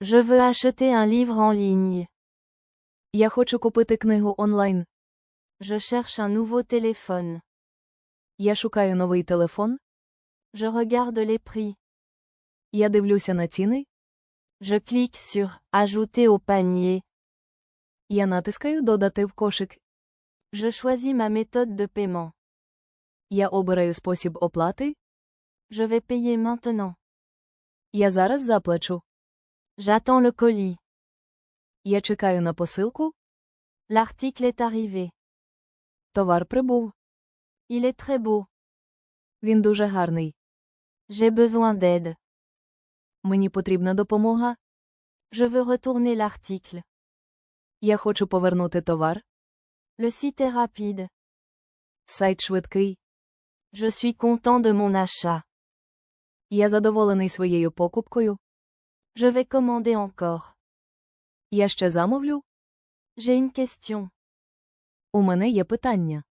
Je veux acheter un livre en ligne. Я хочу купити книгу онлайн. Je cherche un nouveau téléphone. Я шукаю новий телефон. Je regarde les prix. Я дивлюся на ціни. Je clique sur Ajouter au panier. Я натискаю Додати в кошик. Je choisis ma méthode de paiement. Я обираю спосіб оплати. Je vais payer maintenant. Я зараз заплачу. J'attends le colis. Я чекаю на посилку. L'article est arrivé. Товар прибув. Il est très beau. Він дуже гарний. J'ai besoin d'aide. Мені потрібна допомога. Je veux retourner l'article. Я хочу повернути товар. Le site est rapide. Сайт швидкий. Je suis content de mon achat. Я задоволений своєю покупкою. Je vais commander encore. Я ще замовлю. J'ai une question. У мене є питання.